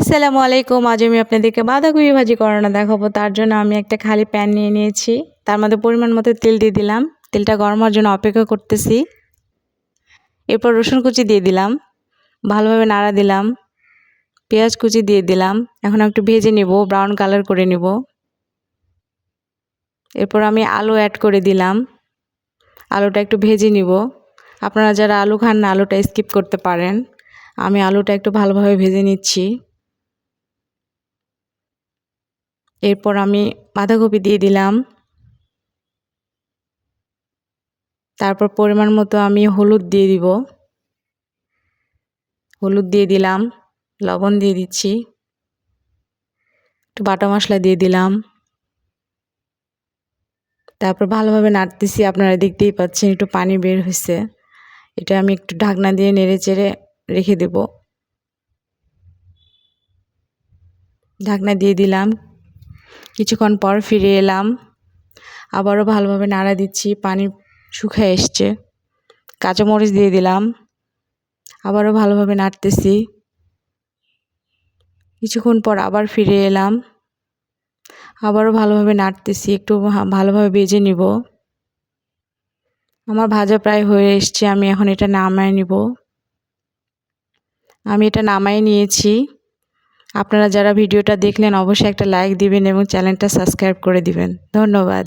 আসসালামু আলাইকুম। আজ আমি আপনাদেরকে বাঁধাকপি ভাজি করানো দেখাবো। তার জন্য আমি একটা খালি প্যান নিয়ে নিয়েছি। তার মধ্যে পরিমাণ মতো তেল দিয়ে দিলাম। তেলটা গরম হওয়ার জন্য অপেক্ষা করতেছি। এরপর রসুন কুচি দিয়ে দিলাম। ভালোভাবে নাড়া দিলাম। পেঁয়াজ কুচি দিয়ে দিলাম। এখন একটু ভেজে নেব, ব্রাউন কালার করে নেব। এরপর আমি আলু অ্যাড করে দিলাম। আলুটা একটু ভেজে নিব। আপনারা যারা আলু খান না, আলুটা স্কিপ করতে পারেন। আমি আলুটা একটু ভালোভাবে ভেজে নিচ্ছি। এরপর আমি বাঁধাকপি দিয়ে দিলাম। তারপর পরিমাণ মতো আমি হলুদ দিয়ে দিব। হলুদ দিয়ে দিলাম, লবণ দিয়ে দিচ্ছি। একটু বাটা মশলা দিয়ে দিলাম। তারপর ভালোভাবে নাড়তেছি, আপনারা দেখতেই পাচ্ছেন একটু পানি বের হয়েছে এটা আমি একটু ঢাকনা দিয়ে নেড়ে চেড়ে রেখে দেব। ঢাকনা দিয়ে দিলাম। কিছুক্ষণ পর ফিরে এলাম। আবারও ভালোভাবে নাড়া দিচ্ছি, পানি শুকিয়ে এসছে। কাঁচামরিচ দিয়ে দিলাম। আবারও ভালোভাবে নাড়তেছি। কিছুক্ষণ পর আবার ফিরে এলাম। আবারও ভালোভাবে নাড়তেছি, একটু ভালোভাবে বেজে নিব। আমার ভাজা প্রায় হয়ে এসছে, আমি এখন এটা নামায় নিব। আমি এটা নামাই নিয়েছি। আপনারা যারা ভিডিওটা দেখলেন অবশ্যই একটা লাইক দিবেন এবং চ্যানেলটা সাবস্ক্রাইব করে দিবেন। ধন্যবাদ।